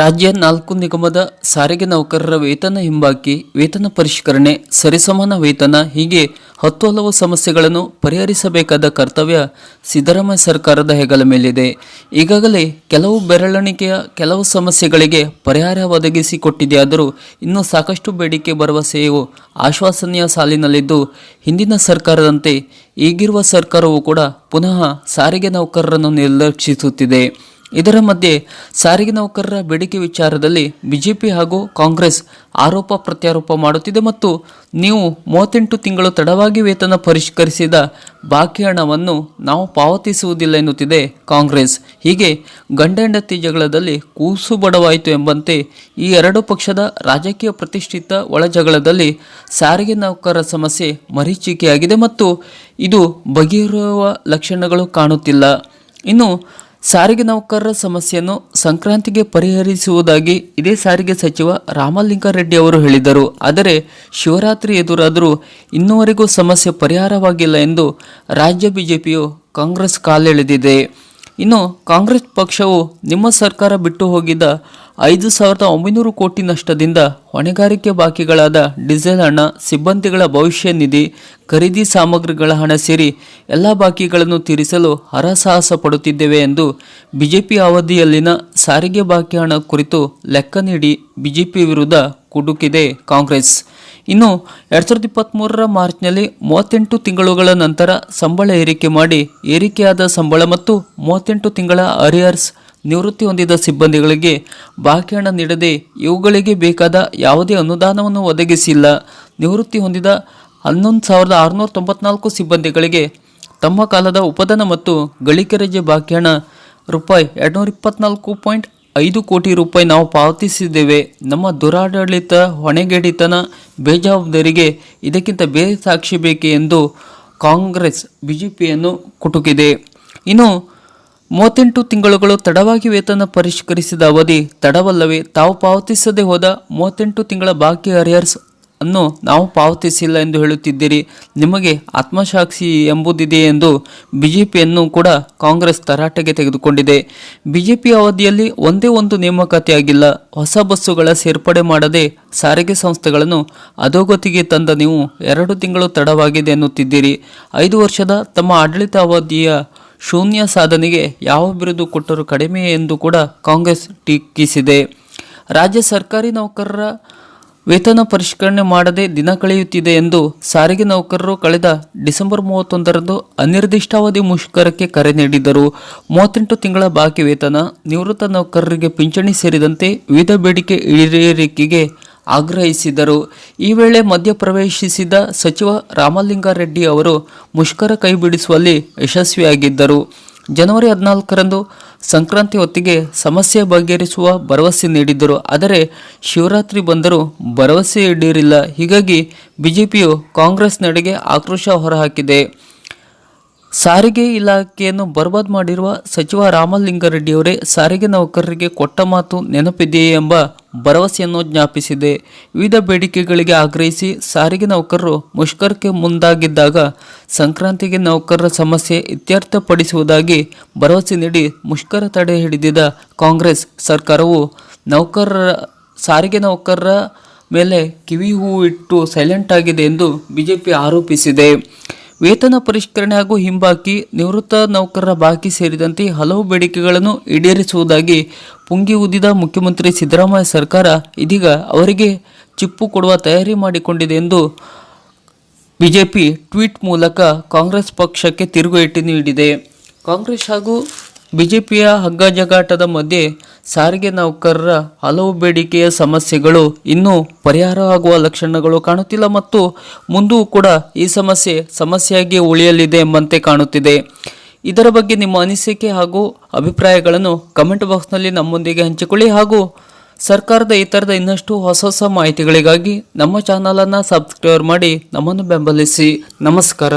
ರಾಜ್ಯ ನಾಲ್ಕು ನಿಗಮದ ಸಾರಿಗೆ ನೌಕರರ ವೇತನ ಹಿಂಬಾಕಿ ವೇತನ ಪರಿಷ್ಕರಣೆ, ಸರಿಸಮಾನ ವೇತನ, ಹೀಗೆ ಹತ್ತು ಹಲವು ಸಮಸ್ಯೆಗಳನ್ನು ಪರಿಹರಿಸಬೇಕಾದ ಕರ್ತವ್ಯ ಸಿದ್ದರಾಮಯ್ಯ ಸರ್ಕಾರದ ಹೆಗಲ ಮೇಲಿದೆ. ಈಗಾಗಲೇ ಕೆಲವು ಬೆರಳೆಣಿಕೆಯ ಕೆಲವು ಸಮಸ್ಯೆಗಳಿಗೆ ಪರಿಹಾರ ಒದಗಿಸಿಕೊಟ್ಟಿದೆಯಾದರೂ ಇನ್ನೂ ಸಾಕಷ್ಟು ಬೇಡಿಕೆ ಭರವಸೆಯು ಆಶ್ವಾಸನೀಯ ಸಾಲಿನಲ್ಲಿದ್ದು, ಹಿಂದಿನ ಸರ್ಕಾರದಂತೆ ಈಗಿರುವ ಸರ್ಕಾರವು ಕೂಡ ಪುನಃ ಸಾರಿಗೆ ನೌಕರರನ್ನು ನಿರ್ಲಕ್ಷಿಸುತ್ತಿದೆ. ಇದರ ಮಧ್ಯೆ ಸಾರಿಗೆ ನೌಕರರ ಬೇಡಿಕೆ ವಿಚಾರದಲ್ಲಿ ಬಿಜೆಪಿ ಹಾಗೂ ಕಾಂಗ್ರೆಸ್ ಆರೋಪ ಪ್ರತ್ಯಾರೋಪ ಮಾಡುತ್ತಿದೆ ಮತ್ತು ನೀವು ಮೂವತ್ತೆಂಟು ತಿಂಗಳು ತಡವಾಗಿ ವೇತನ ಪರಿಷ್ಕರಿಸಿದ ಬಾಕಿ ಹಣವನ್ನು ನಾವು ಪಾವತಿಸುವುದಿಲ್ಲ ಎನ್ನುತ್ತಿದೆ ಕಾಂಗ್ರೆಸ್. ಹೀಗೆ ಗಂಡ ಹೆಂಡತಿ ಜಗಳದಲ್ಲಿ ಕೂಸು ಬಡವಾಯಿತು ಎಂಬಂತೆ ಈ ಎರಡು ಪಕ್ಷದ ರಾಜಕೀಯ ಪ್ರತಿಷ್ಠಿತ ಒಳ ಜಗಳದಲ್ಲಿ ಸಾರಿಗೆ ನೌಕರರ ಸಮಸ್ಯೆ ಮರೀಚಿಕೆಯಾಗಿದೆ ಮತ್ತು ಇದು ಬಗೆಹರುವ ಲಕ್ಷಣಗಳು ಕಾಣುತ್ತಿಲ್ಲ. ಇನ್ನು ಸಾರಿಗೆ ನೌಕರರ ಸಮಸ್ಯೆಯನ್ನು ಸಂಕ್ರಾಂತಿಗೆ ಪರಿಹರಿಸುವುದಾಗಿ ಇದೇ ಸಾರಿಗೆ ಸಚಿವ ರಾಮಲಿಂಗಾರೆಡ್ಡಿ ಅವರು ಹೇಳಿದರು. ಆದರೆ ಶಿವರಾತ್ರಿ ಎದುರಾದರೂ ಇನ್ನುವರೆಗೂ ಸಮಸ್ಯೆ ಪರಿಹಾರವಾಗಿಲ್ಲ ಎಂದು ರಾಜ್ಯ ಬಿಜೆಪಿಯು ಕಾಂಗ್ರೆಸ್ ಕಾಲೆಳೆದಿದೆ. ಇನ್ನು ಕಾಂಗ್ರೆಸ್ ಪಕ್ಷವು ನಿಮ್ಮ ಸರ್ಕಾರ ಬಿಟ್ಟು ಹೋಗಿದ್ದ ಐದು ಸಾವಿರದ ಒಂಬೈನೂರು ಕೋಟಿ ನಷ್ಟದಿಂದ ಹೊಣೆಗಾರಿಕೆ ಬಾಕಿಗಳಾದ ಡೀಸೆಲ್ ಹಣ ಸಿಬ್ಬಂದಿಗಳ ಭವಿಷ್ಯ ನಿಧಿ, ಖರೀದಿ ಸಾಮಗ್ರಿಗಳ ಹಣ ಸೇರಿ ಎಲ್ಲ ಬಾಕಿಗಳನ್ನು ತೀರಿಸಲು ಹರಸಾಹಸ ಪಡುತ್ತಿದ್ದೇವೆ ಎಂದು ಬಿಜೆಪಿ ಅವಧಿಯಲ್ಲಿನ ಸಾರಿಗೆ ಬಾಕಿ ಹಣ ಕುರಿತು ಲೆಕ್ಕ ನೀಡಿ ಬಿಜೆಪಿ ವಿರುದ್ಧ ಕುಡುಕಿದೆ ಕಾಂಗ್ರೆಸ್. ಇನ್ನು ಎರಡ್ ಸಾವಿರದ ಇಪ್ಪತ್ತ್ಮೂರರ ಮಾರ್ಚ್ನಲ್ಲಿ ಮೂವತ್ತೆಂಟು ತಿಂಗಳುಗಳ ನಂತರ ಸಂಬಳ ಏರಿಕೆ ಮಾಡಿ ಏರಿಕೆಯಾದ ಸಂಬಳ ಮತ್ತು ಮೂವತ್ತೆಂಟು ತಿಂಗಳ ಅರಿಯರ್ಸ್ ನಿವೃತ್ತಿ ಹೊಂದಿದ ಸಿಬ್ಬಂದಿಗಳಿಗೆ ಬಾಕಿ ಹಣ ನೀಡದೆ ಇವುಗಳಿಗೆ ಬೇಕಾದ ಯಾವುದೇ ಅನುದಾನವನ್ನು ಒದಗಿಸಿಲ್ಲ. ನಿವೃತ್ತಿ ಹೊಂದಿದ ಹನ್ನೊಂದು ಸಾವಿರದ ಆರುನೂರ ತೊಂಬತ್ನಾಲ್ಕು ಸಿಬ್ಬಂದಿಗಳಿಗೆ ತಮ್ಮ ಕಾಲದ ಉಪದನ ಮತ್ತು ಗಳಿಕೆ ರಜೆ ಬಾಕಿ ಹಣ ರೂಪಾಯಿ ಎರಡುನೂರ ಇಪ್ಪತ್ನಾಲ್ಕು ಪಾಯಿಂಟ್ ಐದು ಕೋಟಿ ರೂಪಾಯಿ ನಾವು ಪಾವತಿಸಿದ್ದೇವೆ. ನಮ್ಮ ದುರಾಡಳಿತ ಹೊಣೆಗೇಡಿತನ ಬೇಜವಾಬ್ದಾರಿಗೆ ಇದಕ್ಕಿಂತ ಬೇರೆ ಸಾಕ್ಷಿ ಬೇಕೆ ಎಂದು ಕಾಂಗ್ರೆಸ್, ಬಿಜೆಪಿಯನ್ನು ಕುಟುಕಿದೆ. ಇನ್ನು ಮೂವತ್ತೆಂಟು ತಿಂಗಳುಗಳು ತಡವಾಗಿ ವೇತನ ಪರಿಷ್ಕರಿಸಿದ ಅವಧಿ ತಡವಲ್ಲವೇ ತಾವು ಪಾವತಿಸದೆ ಹೋದ ಮೂವತ್ತೆಂಟು ತಿಂಗಳ ಬಾಕಿ ಅರಿಯರ್ಸ್ ಅನ್ನು ನಾವು ಪಾವತಿಸಿಲ್ಲ ಎಂದು ಹೇಳುತ್ತಿದ್ದೀರಿ. ನಿಮಗೆ ಆತ್ಮಸಾಕ್ಷಿ ಎಂಬುದಿದೆ ಎಂದು ಬಿಜೆಪಿಯನ್ನು ಕೂಡ ಕಾಂಗ್ರೆಸ್ ತರಾಟೆಗೆ ತೆಗೆದುಕೊಂಡಿದೆ. ಬಿಜೆಪಿ ಅವಧಿಯಲ್ಲಿ ಒಂದೇ ಒಂದು ನೇಮಕಾತಿಯಾಗಿಲ್ಲ. ಹೊಸ ಬಸ್ಸುಗಳ ಸೇರ್ಪಡೆ ಮಾಡದೆ ಸಾರಿಗೆ ಸಂಸ್ಥೆಗಳನ್ನು ಅಧೋಗತಿಗೆ ತಂದ ನೀವು ಎರಡು ತಿಂಗಳು ತಡವಾಗಿದೆ ಎನ್ನುತ್ತಿದ್ದೀರಿ. ಐದು ವರ್ಷದ ತಮ್ಮ ಆಡಳಿತ ಅವಧಿಯ ಶೂನ್ಯ ಸಾಧನೆಗೆ ಯಾವ ಬಿರುದು ಕೊಟ್ಟರೂ ಕಡಿಮೆ ಎಂದು ಕೂಡ ಕಾಂಗ್ರೆಸ್ ಟೀಕಿಸಿದೆ. ರಾಜ್ಯ ಸರ್ಕಾರಿ ನೌಕರರ ವೇತನ ಪರಿಷ್ಕರಣೆ ಮಾಡದೆ ದಿನ ಕಳೆಯುತ್ತಿದೆ ಎಂದು ಸಾರಿಗೆ ನೌಕರರು ಕಳೆದ ಡಿಸೆಂಬರ್ ಮೂವತ್ತೊಂದರಂದು ಅನಿರ್ದಿಷ್ಟಾವಧಿ ಮುಷ್ಕರಕ್ಕೆ ಕರೆ ನೀಡಿದ್ದರು. ಮೂವತ್ತೆಂಟು ತಿಂಗಳ ಬಾಕಿ ವೇತನ, ನಿವೃತ್ತ ನೌಕರರಿಗೆ ಪಿಂಚಣಿ ಸೇರಿದಂತೆ ವಿವಿಧ ಬೇಡಿಕೆ ಈಡೇರಿಕೆಗೆ ಆಗ್ರಹಿಸಿದರು. ಈ ವೇಳೆ ಮಧ್ಯಪ್ರವೇಶಿಸಿದ ಸಚಿವ ರಾಮಲಿಂಗಾರೆಡ್ಡಿ ಅವರು ಮುಷ್ಕರ ಕೈಬಿಡಿಸುವಲ್ಲಿ ಯಶಸ್ವಿಯಾಗಿದ್ದರು. ಜನವರಿ ಹದಿನಾಲ್ಕರಂದು ಸಂಕ್ರಾಂತಿ ಹೊತ್ತಿಗೆ ಸಮಸ್ಯೆ ಬಗೆಹರಿಸುವ ಭರವಸೆ ನೀಡಿದ್ದರು. ಆದರೆ ಶಿವರಾತ್ರಿ ಬಂದರೂ ಭರವಸೆ ಇಡೀರಿಲ್ಲ ಹೀಗಾಗಿ ಬಿಜೆಪಿಯು ಕಾಂಗ್ರೆಸ್ ನಡೆಗೆ ಆಕ್ರೋಶ ಹೊರಹಾಕಿದೆ. ಸಾರಿಗೆ ಇಲಾಖೆಯನ್ನು ಬರ್ಬಾದ್ ಮಾಡಿರುವ ಸಚಿವ ರಾಮಲಿಂಗಾರೆಡ್ಡಿಯವರೇ ಸಾರಿಗೆ ನೌಕರರಿಗೆ ಕೊಟ್ಟ ಮಾತು ನೆನಪಿದೆಯೇ ಎಂಬ ಭರವಸೆಯನ್ನು ಜ್ಞಾಪಿಸಿದೆ. ವಿವಿಧ ಬೇಡಿಕೆಗಳಿಗೆ ಆಗ್ರಹಿಸಿ ಸಾರಿಗೆ ನೌಕರರು ಮುಷ್ಕರಕ್ಕೆ ಮುಂದಾಗಿದ್ದಾಗ ಸಂಕ್ರಾಂತಿಗೆ ನೌಕರರ ಸಮಸ್ಯೆ ಇತ್ಯರ್ಥಪಡಿಸುವುದಾಗಿ ಭರವಸೆ ನೀಡಿ ಮುಷ್ಕರ ತಡೆ ಹಿಡಿದಿದ್ದ ಕಾಂಗ್ರೆಸ್ ಸರ್ಕಾರವು ನೌಕರರ, ಸಾರಿಗೆ ನೌಕರರ ಮೇಲೆ ಕಿವಿ ಹೂವು ಇಟ್ಟು ಸೈಲೆಂಟ್ ಆಗಿದೆ ಎಂದು ಬಿಜೆಪಿ ಆರೋಪಿಸಿದೆ. ವೇತನ ಪರಿಷ್ಕರಣೆ ಹಾಗೂ ಹಿಂಬಾಕಿ, ನಿವೃತ್ತ ನೌಕರರ ಬಾಕಿ ಸೇರಿದಂತೆ ಹಲವು ಬೇಡಿಕೆಗಳನ್ನು ಈಡೇರಿಸುವುದಾಗಿ ಪುಂಗಿ ಉದ್ದಿದ ಮುಖ್ಯಮಂತ್ರಿ ಸಿದ್ದರಾಮಯ್ಯ ಸರ್ಕಾರ ಇದೀಗ ಅವರಿಗೆ ಚಿಪ್ಪು ಕೊಡುವ ತಯಾರಿ ಮಾಡಿಕೊಂಡಿದೆ ಎಂದು ಬಿಜೆಪಿ ಟ್ವೀಟ್ ಮೂಲಕ ಕಾಂಗ್ರೆಸ್ ಪಕ್ಷಕ್ಕೆ ತಿರುಗೇಟು ನೀಡಿದೆ. ಕಾಂಗ್ರೆಸ್ ಹಾಗೂ ಬಿಜೆಪಿಯ ಹಗ್ಗಜಗಾಟದ ಮಧ್ಯೆ ಸಾರಿಗೆ ನೌಕರರ ಹಲವು ಬೇಡಿಕೆಯ ಸಮಸ್ಯೆಗಳು ಇನ್ನೂ ಪರಿಹಾರವಾಗುವ ಲಕ್ಷಣಗಳು ಕಾಣುತ್ತಿಲ್ಲ ಮತ್ತು ಮುಂದೂ ಕೂಡ ಈ ಸಮಸ್ಯೆ ಸಮಸ್ಯೆಯಾಗಿ ಉಳಿಯಲಿದೆ ಎಂಬಂತೆ ಕಾಣುತ್ತಿದೆ. ಇದರ ಬಗ್ಗೆ ನಿಮ್ಮ ಅನಿಸಿಕೆ ಹಾಗೂ ಅಭಿಪ್ರಾಯಗಳನ್ನು ಕಮೆಂಟ್ ಬಾಕ್ಸ್ನಲ್ಲಿ ನಮ್ಮೊಂದಿಗೆ ಹಂಚಿಕೊಳ್ಳಿ ಹಾಗೂ ಸರ್ಕಾರದ ಈ ಥರದ ಇನ್ನಷ್ಟು ಹೊಸ ಹೊಸ ಮಾಹಿತಿಗಳಿಗಾಗಿ ನಮ್ಮ ಚಾನಲನ್ನು ಸಬ್ಸ್ಕ್ರೈಬ್ ಮಾಡಿ ನಮ್ಮನ್ನು ಬೆಂಬಲಿಸಿ. ನಮಸ್ಕಾರ.